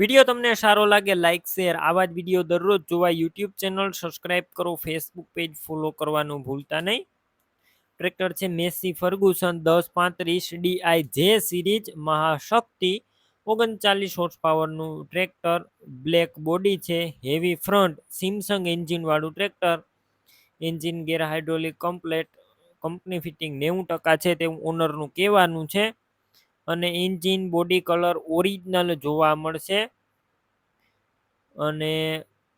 Video તમને સારો લાગે લાઇક શેર આવા જ વીડિયો દરરોજ જોવા યુટ્યુબ ચેનલ સબસ્ક્રાઇબ કરો ફેસબુક પેજ ફોલો કરવાનું ભૂલતા નહીં. ટ્રેક્ટર છે મેસી ફર્ગુસન, દસ પાંત્રીસ ડીઆઈ જે સિરીઝ મહાશક્તિ, ઓગણચાલીસ હોર્સ પાવરનું ટ્રેક્ટર બ્લેક બોડી છે heavy front Simpson એન્જિનવાળું tractor engine gear hydraulic complete company fitting નેવું ટકા છે, તેવું ઓનરનું કહેવાનું છે. અને એન્જિન બોડી કલર ઓરિજિનલ જોવા મળશે. અને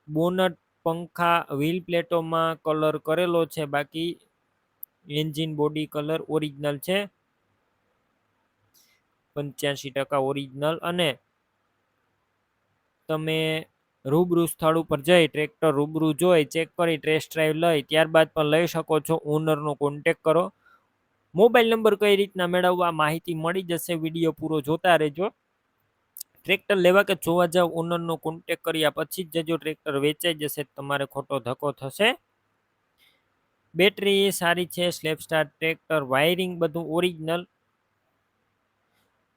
બોનટ, પંખા વ્હીલ પ્લેટોમાં કલર કરેલો છે, બાકી એન્જિન બોડી કલર ઓરિજિનલ છે. પંચ્યાસી ટકા ઓરિજિનલ અને તમે રૂબરૂ સ્થળ ઉપર જઈ ટ્રેક્ટર રૂબરૂ જોઈ ચેક કરી ટેસ્ટ ડ્રાઈવ લઈ, ત્યારબાદ પણ લઈ શકો છો ઓનરનો કોન્ટેક કરો. મોબાઈલ નંબર કઈ રીતના મેળવવા માહિતી મળી જશે વીડિયો પૂરો જોતા રહેજો. ટ્રેક્ટર લેવા કે જોવા જાવ ઓનરનો કોન્ટેક કર્યા પછી જ જો ટ્રેક્ટર વેચાઈ જશે તમારે ખોટો ધક્કો થશે. બેટરી સારી છે સ્લેપસ્ટાર ટ્રેક્ટર, વાયરિંગ બધું ઓરિજિનલ.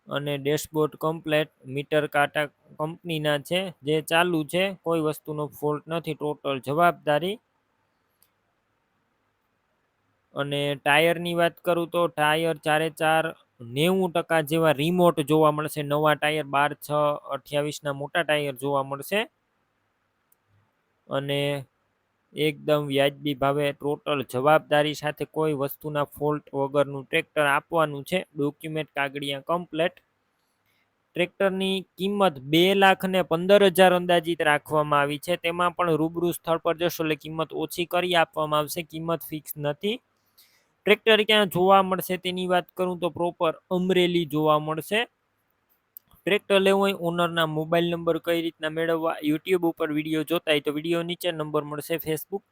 અને ડેશબોર્ડ કમ્પ્લેટ, મીટર કાંટા કંપનીના છે, જે ચાલુ છે, કોઈ વસ્તુનો ફોલ્ટ નથી ટોટલ જવાબદારી. અને ટાયરની વાત કરું તો ટાયર ચારે ચાર નેવું ટકા જેવા રિમોટ જોવા મળશે. નવા ટાયર બાર, છ અઠ્યાવીસના મોટા ટાયર જોવા મળશે. અને એકદમ વ્યાજબી ભાવે ટોટલ જવાબદારી સાથે કોઈ વસ્તુના ફોલ્ટ વગરનું ટ્રેક્ટર આપવાનું છે. ડોક્યુમેન્ટ કાગળિયા કમ્પ્લેટ ટ્રેક્ટરની કિંમત બે લાખ ને પંદર હજાર અંદાજિત રાખવામાં આવી છે. તેમાં પણ રૂબરૂ સ્થળ પર જશો એટલે કિંમત ઓછી કરી આપવામાં આવશે. કિંમત ફિક્સ નથી. ટ્રેક્ટર ક્યાં જોવા મળશે તેની વાત કરું તો પ્રોપર અમરેલી જોવા મળશે. ટ્રેક્ટર લેવું હોય ઓનરના મોબાઈલ નંબર કઈ રીતના મેળવવા યુટ્યુબ ઉપર વીડિયો જોતા હોય તો વીડિયો નીચે નંબર મળશે ફેસબુક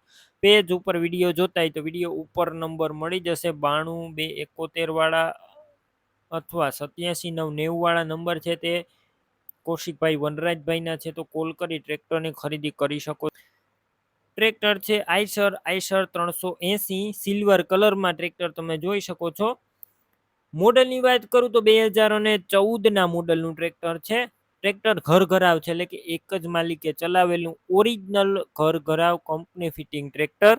પેજ ઉપર વીડિયો જોતા હોય તો વીડિયો ઉપર નંબર મળી જશે. બાણું બે એકોતેર વાળા અથવા સત્યાસી નવ નેવું વાળા નંબર છે તે. કૌશિકભાઈ વનરાજભાઈના છે તો કોલ કરી ટ્રેક્ટરની ખરીદી કરી શકો ટ્રેક્ટર છે આઈસર આઈસર ત્રણસો એંસી, સિલ્વર કલરમાં ટ્રેક્ટર તમે જોઈ શકો છો. મોડલની વાત કરું તો બે હજાર અને ચૌદના મોડલનું ટ્રેક્ટર છે. ટ્રેક્ટર ઘર ઘરાવ છે, એટલે કે એક જ માલિકે ચલાવેલું ઓરિજિનલ ઘર ઘરાવ કંપની ફિટિંગ ટ્રેક્ટર.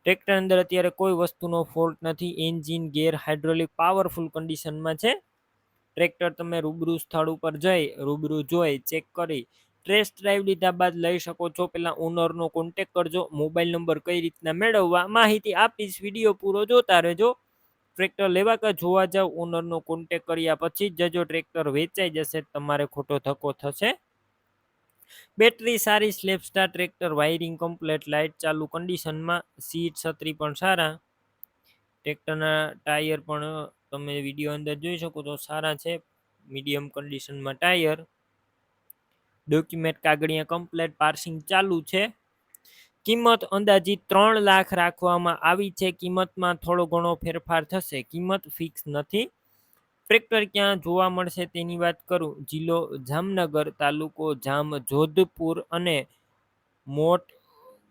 ટ્રેક્ટર અંદર અત્યારે કોઈ વસ્તુનો ફોલ્ટ નથી, એન્જિન, ગેર હાઇડ્રોલિક, પાવરફુલ કન્ડિશનમાં છે. ટ્રેક્ટર તમે રૂબરૂ સ્થળ ઉપર જઈ, રૂબરૂ જોઈ, ચેક કરી ટ્રેસ ડ્રાઈવ લીધા બાદ લઈ શકો છો. પહેલાં ઓનરનો કોન્ટેક કરજો. મોબાઈલ નંબર કઈ રીતના મેળવવા, માહિતી આપીશ. વીડિયો પૂરો જોતા રહેજો. ટ્રેક્ટર લેવા કે જોવા જાવ ઓનરનો કોન્ટેક કર્યા પછી જ જો ટ્રેક્ટર વેચાઈ જશે, તમારે ખોટો ધક્કો થશે. બેટરી સારી self starter tractor wiring complete light ચાલુ કન્ડિશનમાં સીટ છત્રી પણ સારા. ટ્રેક્ટરના ટાયર પણ તમે વીડિયો અંદર જોઈ શકો તો સારા છે. મીડિયમ કન્ડિશનમાં ટાયર ડોક્યુમેન્ટ કાગળિયા કમ્પ્લેટ પાર્સિંગ ચાલુ છે. કિંમત અંદાજિત ત્રણ લાખ રાખવામાં આવી છે. કિંમતમાં થોડો ઘણો ફેરફાર થશે. કિંમત ફિક્સ નથી. ટ્રેક્ટર ક્યાં જોવા મળશે તેની વાત કરું. જિલ્લો જામનગર તાલુકો જામ જોધપુર અને મોટ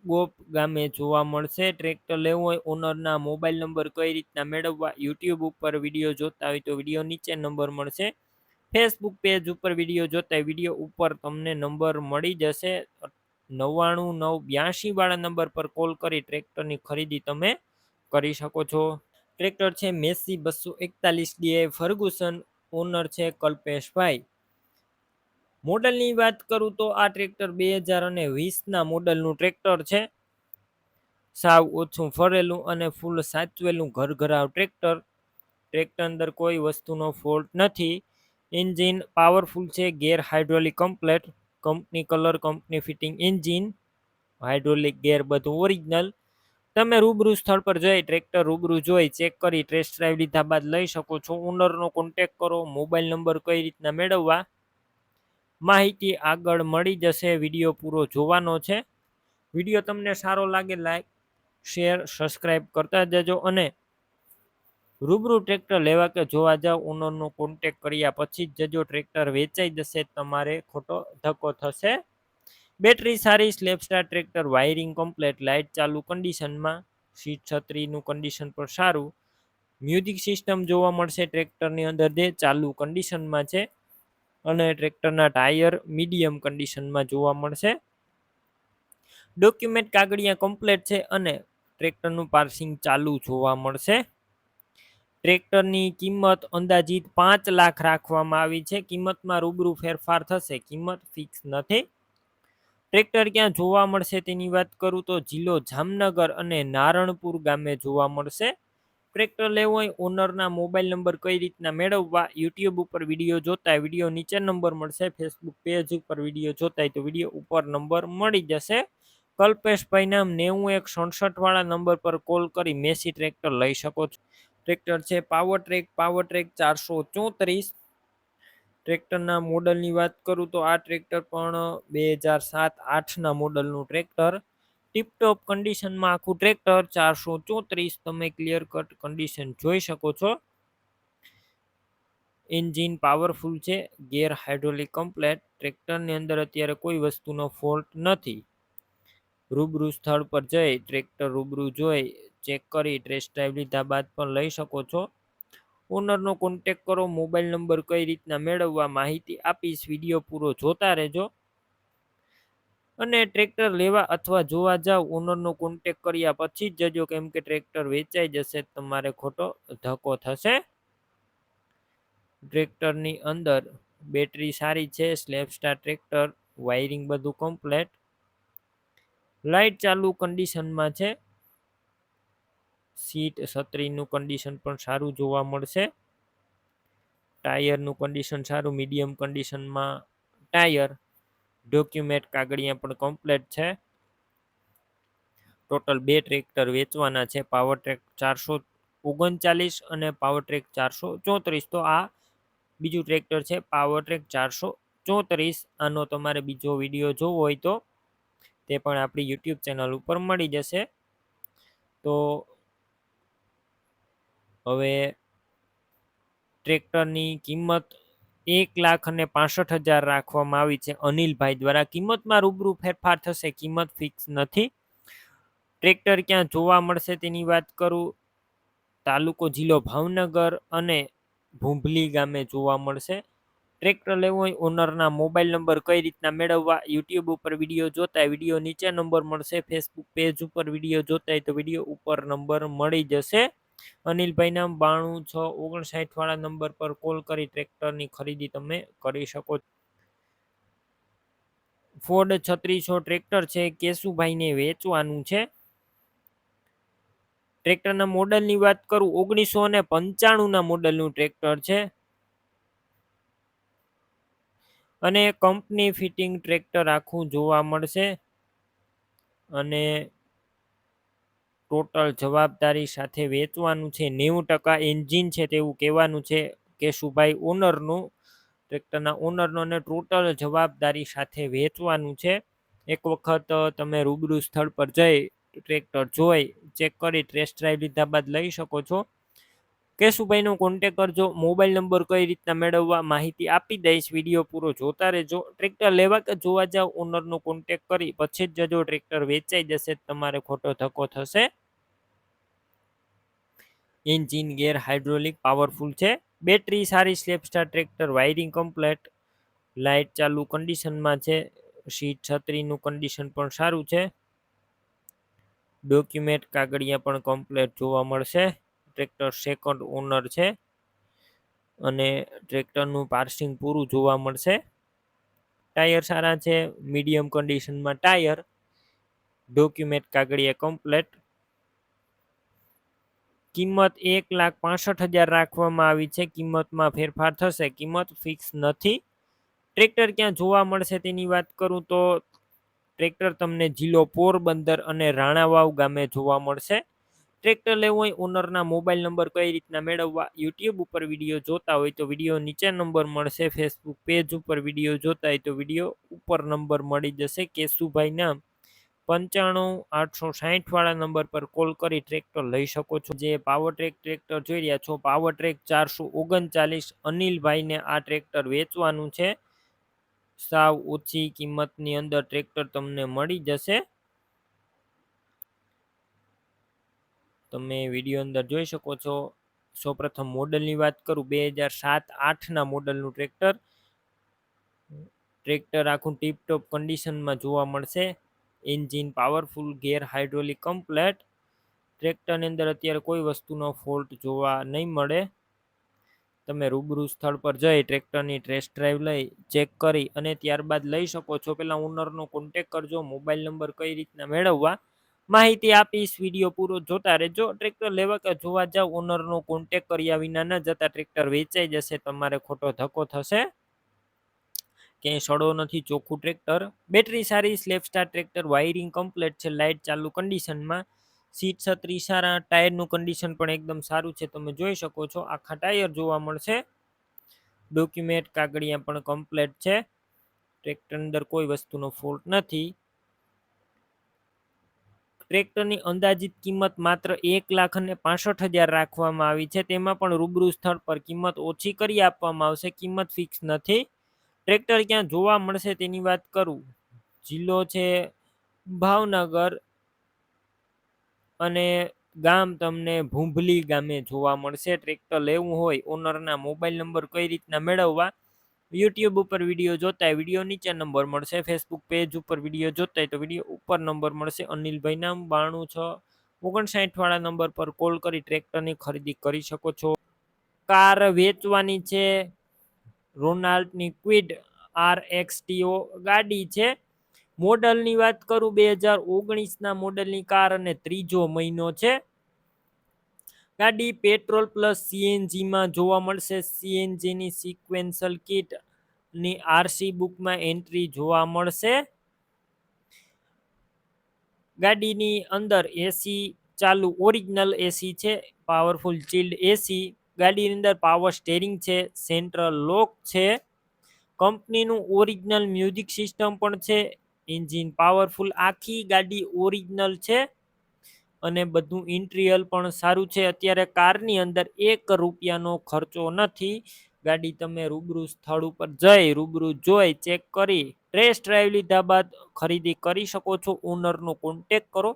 ગોપ ગામે જોવા મળશે. ટ્રેક્ટર લેવું હોય ઓનરના મોબાઈલ નંબર કઈ રીતના મેળવવા યુટ્યુબ ઉપર વીડિયો જોતા હોય તો વીડિયો નીચે નંબર મળશે. ફેસબુક પેજ ઉપર વીડિયો જોતા વીડિયો ઉપર તમને નંબર મળી જશે. નવ્વાણું નવ બ્યાસી વાળા નંબર પર કોલ કરી ટ્રેક્ટરની ખરીદી તમે કરી શકો છો. ટ્રેક્ટર છે મેસી બસો એકતાલીસ ડીએ ફર્ગુસન ઓનર છે કલ્પેશભાઈ. મોડલની વાત કરું તો આ ટ્રેક્ટર બે હજાર અને વીસના મોડલનું ટ્રેક્ટર છે. સાવ ઓછું ફરેલું અને ફૂલ સાચવેલું ઘરઘરાવ ટ્રેક્ટર ટ્રેક્ટર અંદર કોઈ વસ્તુનો ફોલ્ટ નથી. એન્જિન પાવરફુલ છે, gear hydraulic complete, company colour, company fitting engine, hydraulic gear બધું ઓરિજિનલ. તમે રૂબરૂ સ્થળ પર જઈ ટ્રેક્ટર રૂબરૂ જોઈ, ચેક કરી, ટેસ્ટ ડ્રાઈવ લીધા બાદ લઈ શકો છો. ઓનરનો કોન્ટેક કરો, મોબાઈલ નંબર કઈ રીતના મેળવવા. માહિતી આગળ મળી જશે, વીડિયો પૂરો જોવાનો છે. વીડિયો તમને સારો લાગે, લાઈક, શેર, સબસ્ક્રાઈબ કરતા જજો અને રૂબરૂ ટ્રેક્ટર લેવા કે જોવા જાવ ઓનરનો કોન્ટેક કર્યા પછી જ જજો ટ્રેક્ટર વેચાઈ જશે, તમારે ખોટો ધક્કો થશે. બેટરી સારી self starter tractor wiring complete light ચાલુ કન્ડિશનમાં સીટ છત્રીનું કન્ડિશન પણ સારું. મ્યુઝિક સિસ્ટમ જોવા મળશે ટ્રેક્ટરની અંદર જે ચાલુ કન્ડિશનમાં છે અને ટ્રેક્ટરના ટાયર મીડિયમ કન્ડિશનમાં જોવા મળશે. ડોક્યુમેન્ટ કાગળિયા કમ્પ્લેટ છે અને ટ્રેક્ટરનું પાર્સિંગ ચાલુ જોવા મળશે. ટ્રેક્ટરની કિંમત અંદાજિત પાંચ લાખ રાખવામાં આવી છે. કિંમતમાં રૂબરૂ ફેરફાર થશે. કિંમત ફિક્સ નથી. ટ્રેક્ટર ક્યાં જોવા મળશે તેની વાત કરું તો જિલ્લો જામનગર અને નારણપુર ગામે જોવા મળશે. ટ્રેક્ટર લેવું હોય ઓનરના મોબાઈલ નંબર કઈ રીતના મેળવવા યુટ્યુબ ઉપર વીડિયો જોતા વીડિયો નીચે નંબર મળશે. ફેસબુક પેજ ઉપર વીડિયો જોતા તો વીડિયો ઉપર નંબર મળી જશે. કલ્પેશભાઈ નામ નેવું એક સડસઠવાળા નંબર પર કોલ કરી મેસી ટ્રેક્ટર લઈ શકો છો. ટ્રેક્ટર છે. પાવર ટ્રેક પાવર ટ્રેક ચારસો ચોત્રીસ. ટ્રેક્ટરના મોડલની વાત કરું તો આ ટ્રેક્ટર પણ બે હજાર સાત આઠના મોડલનું ટ્રેક્ટર. ટીપટોપ કન્ડિશનમાં આખું ટ્રેક્ટર ચારસો ચોત્રીસ. તમે ક્લિયર કટ કન્ડિશન જોઈ શકો છો. એન્જિન પાવરફુલ છે. ગેર હાઇડ્રોલિક કમ્પ્લેટ ટ્રેક્ટરની અંદર અત્યારે કોઈ વસ્તુનો ફોલ્ટ નથી. રૂબરૂ સ્થળ પર જઈ, ટ્રેક્ટર રૂબરૂ જોઈ ચેક કરી ટેસ્ટ ડ્રાઈવ લીધા બાદ પણ લઈ શકો છો. ઓનરનો કોન્ટેક કરો મોબાઈલ નંબર કઈ રીતના મેળવવા માહિતી આપીશ વીડિયો પૂરો જોતા રહેજો. અને ટ્રેક્ટર લેવા અથવા જોવા જાવ ઓનરનો કોન્ટેક કર્યા પછી જ જજો, કેમ કે ટ્રેક્ટર વેચાઈ જશે, તમારે ખોટો ધક્કો થશે. ટ્રેક્ટરની અંદર બેટરી સારી છે સ્લેપ સ્ટાર ટ્રેક્ટર વાયરિંગ બધું કમ્પ્લેટ લાઇટ ચાલુ કન્ડિશનમાં છે. સીટ છત્રીનું કન્ડિશન પણ સારું જોવા મળશે. ટાયરનું કન્ડિશન સારું મીડિયમ કન્ડિશનમાં ટાયર. ડોક્યુમેન્ટ કાગળિયા પણ કમ્પ્લેટ છે. ટોટલ બે ટ્રેક્ટર વેચવાના છે. પાવર ટ્રેક ચારસો ઓગણચાલીસ અને પાવર ટ્રેક ચારસો ચોત્રીસ. તો આ બીજું ટ્રેક્ટર છે. પાવર ટ્રેક ચારસો ચોત્રીસ. આનો તમારે બીજો વીડિયો જોવો હોય તો તે પણ આપણી યુટ્યુબ ચેનલ ઉપર મળી જશે. તો હવે ટ્રેક્ટરની કિંમત એક લાખ અને પાસઠ હજાર રાખવામાં આવી છે. અનિલભાઈ દ્વારા કિંમતમાં રૂબરૂ ફેરફાર થશે, કિંમત ફિક્સ નથી. ટ્રેક્ટર ક્યાં જોવા મળશે તેની વાત કરું. તાલુકો જિલ્લો ભાવનગર અને ભૂંભલી ગામે જોવા મળશે. ટ્રેક્ટર લેવું હોય ઓનરના મોબાઈલ નંબર કઈ રીતના મેળવવા, યુટ્યુબ ઉપર વીડિયો જોતા વીડિયો નીચે નંબર મળશે, ફેસબુક પેજ ઉપર વીડિયો જોતા તો વીડિયો ઉપર નંબર મળી જશે. અનિલભાઈના બાણું છ ઓગણસાઠ વાળા નંબર પર કોલ કરી ટ્રેક્ટરની ખરીદી તમે કરી શકો ફોર્ડ છત્રીસો ટ્રેક્ટર છે, કેશુભાઈને વેચવાનું છે. ટ્રેક્ટરના મોડલની વાત કરું, ઓગણીસો ને પંચાણુંના મોડલનું ટ્રેક્ટર છે. અને કંપની ફિટિંગ ટ્રેક્ટર આખું જોવા મળશે. અને ટોટલ જવાબદારી સાથે વેચવાનું છે. નેવું ટકા એન્જિન છે તેવું કહેવાનું છે કેશુભાઈ ઓનરનું, ટ્રેક્ટરના ઓનરનો અને ટોટલ જવાબદારી સાથે વેચવાનું છે. એક વખત તમે રૂબરૂ સ્થળ પર જઈ ટ્રેક્ટર જોઈ, ચેક કરી, ટેસ્ટ ડ્રાઈવ લીધા બાદ લઈ શકો છો. કેશુભાઈનો કોન્ટેક કરજો મોબાઈલ નંબર કઈ રીતના મેળવવા માહિતી આપી દઈશ વીડિયો પૂરો જોતા રહેજો. ટ્રેક્ટર લેવા કે જોવા જાવ ઓનરનો કોન્ટેક કરી, પછી જ જજો ટ્રેક્ટર વેચાઈ જશે તમારે ખોટો ધક્કો થશે. એન્જિન ગેર હાઇડ્રોલિક પાવરફુલ છે. બેટરી સારી self starter tractor wiring complete light ચાલુ કન્ડિશનમાં છે. સીટ છત્રીનું કન્ડિશન પણ સારું છે. ડોક્યુમેન્ટ કાગળિયા પણ કમ્પ્લેટ જોવા મળશે. ટ્રેક્ટર સેકન્ડ ઓનર છે. અને ટ્રેક્ટરનું પાર્સિંગ પૂરું જોવા મળશે. ટાયર સારા છે મીડિયમ કન્ડિશનમાં ટાયર ડોક્યુમેન્ટ કાગળિયા કમ્પ્લેટ કિંમત એક લાખ પાસઠ હજાર રાખવામાં આવી છે. કિંમતમાં ફેરફાર થશે. કિંમત ફિક્સ નથી. ટ્રેક્ટર ક્યાં જોવા મળશે તેની વાત કરું તો, ટ્રેક્ટર તમને જિલ્લો પોરબંદર અને રાણાવાવ ગામે જોવા મળશે. ટ્રેક્ટર લેવું હોય, ઓનરના મોબાઈલ નંબર કઈ રીતના મેળવવા, યુટ્યુબ ઉપર વીડિયો જોતા હોય તો વીડિયો નીચે નંબર મળશે, ફેસબુક પેજ ઉપર વીડિયો જોતા હોય તો વીડિયો ઉપર નંબર મળી જશે. કેશુભાઈના પંચાણું આઠસો સાહીઠવાળા નંબર પર કોલ કરી ટ્રેક્ટર લઈ શકો છો. જે પાવર ટ્રેક ટ્રેક્ટર જોઈ રહ્યા છો પાવર ટ્રેક ચારસો ઓગણચાલીસ અનિલભાઈને આ ટ્રેક્ટર વેચવાનું છે. સાવ ઓછી કિંમતની અંદર ટ્રેક્ટર તમને મળી જશે. તમે વીડિયો અંદર જોઈ શકો છો. સૌપ્રથમ મોડલની વાત કરું, બે હજાર સાત આઠના મોડલનું ટ્રેક્ટર. ટ્રેક્ટર આખું ટીપટોપ કન્ડિશનમાં જોવા મળશે. Engine powerful gear hydraulic complete ટ્રેક્ટરની અંદર અત્યારે કોઈ વસ્તુનો ફોલ્ટ જોવા નહીં મળે. તમે રૂબરૂ સ્થળ પર જઈ ટ્રેક્ટરની ટ્રેસ ડ્રાઈવ લઈ ચેક કરી અને ત્યારબાદ લઈ શકો છો. પહેલાં ઓનરનો કોન્ટેક કરજો મોબાઈલ નંબર કઈ રીતના મેળવવા. માહિતી આપીશ વીડિયો પૂરો જોતા રહેજો. ટ્રેક્ટર લેવા કે જોવા જાવ, ઓનરનો કોન્ટેક કર્યા વિના ન જતા ટ્રેક્ટર વેચાઈ જશે, તમારે ખોટો ધક્કો થશે. ક્યાંય સડો નથી, ચોખ્ખું ટ્રેક્ટર. બેટરી સારી self starter tractor, wiring complete છે, લાઇટ ચાલુ કન્ડિશનમાં. સીટ છત્રી સારા, ટાયરનું કન્ડિશન પણ એકદમ સારું છે, તમે જોઈ શકો છો, આખા ટાયર જોવા મળશે. ડોક્યુમેન્ટ, કાગળિયા પણ કમ્પ્લેટ છે. ટ્રેક્ટર અંદર કોઈ વસ્તુનો ફોલ્ટ નથી. ટ્રેક્ટરની અંદાજિત કિંમત માત્ર એક લાખ અને પાસઠ હજાર રાખવામાં આવી છે. તેમાં પણ રૂબરૂ સ્થળ પર કિંમત ઓછી કરી આપવામાં આવશે. કિંમત ફિક્સ નથી. ટ્રેક્ટર ક્યાં જોવા મળશે તેની વાત કરું. જિલ્લો છે ભાવનગર અને ગામ તમને ભૂંભલી ગામે જોવા મળશે. ટ્રેક્ટર લેવું હોય, ઓનરના મોબાઈલ નંબર કઈ રીતના મેળવવા? યુટ્યુબ ઉપર વીડિયો જોતા હોય વીડિયો નીચે નંબર મળશે. ફેસબુક પેજ ઉપર વીડિયો જોતા હોય તો વીડિયો ઉપર નંબર મળશે. અનિલભાઈ નામ બાણું છ. ઓગણસાઠવાળા નંબર પર કોલ કરી ટ્રેક્ટરની ખરીદી કરી શકો છો. કાર વેચવાની છે. રોનાલ્ડની Kwid R X T O ગાડી છે. મોડલની વાત કરું, બે હજાર ઓગણીસના મોડલની કાર અને ત્રીજો મહિનો છે. ગાડી પેટ્રોલ પ્લસ સીએનજીમાં જોવા મળશે. સીએનજીની સિક્વેન્સલ કિટ ની આરસી બુકમાં એન્ટ્રી જોવા મળશે. ગાડીની અંદર એસી ચાલુ ઓરિજિનલ એસી છે પાવરફુલ ચિલ્ડ એસી ગાડીની અંદર પાવર સ્ટેરિંગ છે સેન્ટ્રલ લોક છે. કંપનીનું ઓરિજિનલ મ્યુઝિક સિસ્ટમ પણ છે એન્જિન પાવરફુલ આખી ગાડી ઓરિજિનલ છે. અને બધું ઇન્ટિરિયલ પણ સારું છે. અત્યારે કારની અંદર એક રૂપિયાનો ખર્ચો નથી. ગાડી તમે રૂબરૂ સ્થળ ઉપર જઈ, રૂબરૂ જોઈ ચેક કરી ટેસ્ટ ડ્રાઈવ લીધા બાદ ખરીદી કરી શકો છો. ઓનરનો કોન્ટેક કરો.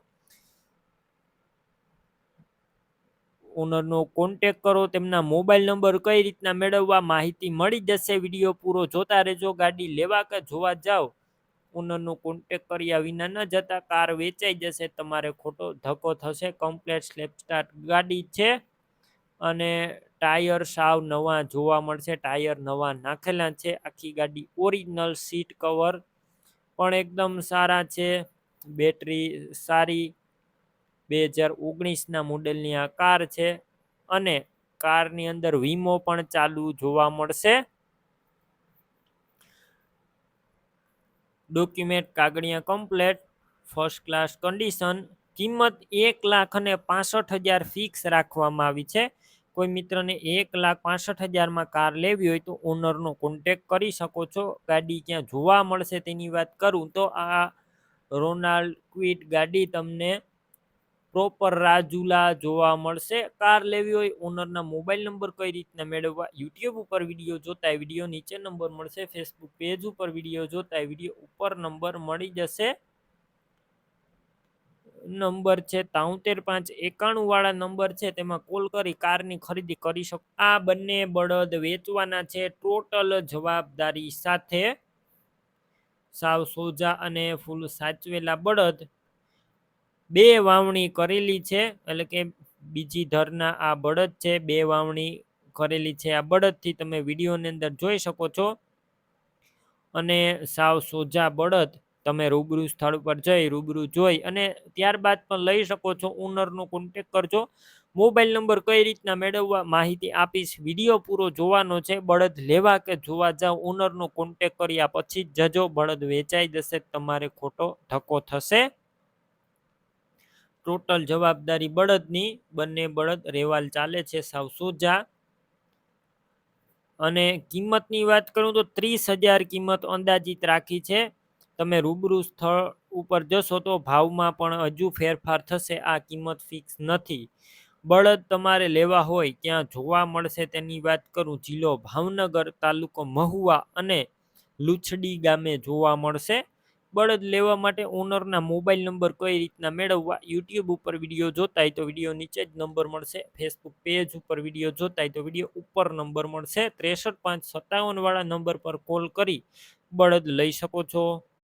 ઓનરનો કોન્ટેક કરો. તેમના મોબાઈલ નંબર કઈ રીતના મેળવવા માહિતી મળી જશે. વીડિયો પૂરો જોતા રહેજો. ગાડી લેવા કે જોવા જાઓ. ઓનરનો કોન્ટેક કર્યા વિના ન જતા. કાર વેચાઈ જશે. તમારે ખોટો ધક્કો થશે. કમ્પ્લેટ સ્લેપ સ્ટાર્ટ ગાડી છે. અને ટાયર સાવ નવા જોવા મળશે. ટાયર નવા નાખેલા છે. આખી ગાડી ઓરિજિનલ સીટ કવર પણ એકદમ સારા છે. બેટરી સારી. બે હજાર ઓગણીસના મોડેલની આ કાર છે અને કારની અંદર વીમો પણ ચાલુ જોવા મળશે. ડોક્યુમેન્ટ કાગળિયા કમ્પ્લેટ. First class condition. કિંમત એક લાખ અને પાસઠ હજાર ફિક્સ રાખવામાં આવી છે. કોઈ મિત્રને એક લાખ પાસઠ હજારમાં કાર લેવી હોય તો ઓનરનો કોન્ટેક કરી શકો છો. ગાડી ક્યાં જોવા મળશે તેની વાત કરું તો આ રોનાલ્ડ ક્વિટ ગાડી તમને પ્રોપર રાજુલા જોવા મળશે. કાર લેવી હોય ઓનરના મોબાઈલ નંબર કઈ રીતના મેળવવા, યુટ્યુબ ઉપર વીડિયો જોતા વીડિયો નીચે નંબર મળશે ફેસબુક પેજ ઉપર વીડિયો જોતા વીડિયો ઉપર નંબર મળી જશે. નંબર છે તાઉતેર પાંચ એકાણું વાળા નંબર છે, તેમાં કોલ કરી કારની ખરીદી કરી શકો, આ બંને બળદ વેચવાના છે, ટોટલ જવાબદારી સાથે સાવ સોજા અને ફૂલ સાચવેલા બળદ બે વાવણી કરેલી છે, એટલે કે બીજી ધરના આ બળદ છે, બે વાવણી કરેલી છે, આ બળદથી તમે વિડીયોની અંદર જોઈ શકો છો. અને સાવ સોજા બળદ તમે રૂબરૂ સ્થળ પર જઈ, રૂબરૂ જોઈ અને ત્યારબાદ પણ લઈ શકો છો ઓનરનો કોન્ટેક કરજો. મોબાઈલ નંબર કઈ રીતના મેળવવા માહિતી આપીશ વીડિયો પૂરો જોવાનો છે, બળદ લેવા કે જોવા જાવ ઓનરનો કોન્ટેક કર્યા પછી જ જજો, બળદ વેચાઈ જશે, તમારે ખોટો ધક્કો થશે. ટોટલ જવાબદારી બળદની, બંને બળદ રેવાલ ચાલે છે, સાવ સોજા. અને કિંમતની વાત કરું તો ત્રીસ હજાર કિંમત અંદાજિત રાખી છે. તમે રૂબરૂ સ્થળ ઉપર જશો તો ભાવમાં પણ હજુ ફેરફાર થશે, આ કિંમત ફિક્સ નથી. બળદ તમારે લેવા હોય ત્યાં જોવા મળશે તેની વાત કરું, જિલ્લો ભાવનગર તાલુકો મહુવા અને લુછડી ગામે જોવા મળશે. બળદ લેવા માટે ઓનરના મોબાઈલ નંબર કઈ રીતના મેળવવા, યુટ્યુબ ઉપર વીડિયો જોતા હોય તો વીડિયો નીચે જ નંબર મળશે, ફેસબુક પેજ ઉપર વીડિયો જોતા હોય તો વીડિયો ઉપર નંબર મળશે, ત્રેસઠ પાંચ સત્તાવન વાળા નંબર પર કોલ કરી બળદ લઈ શકો છો.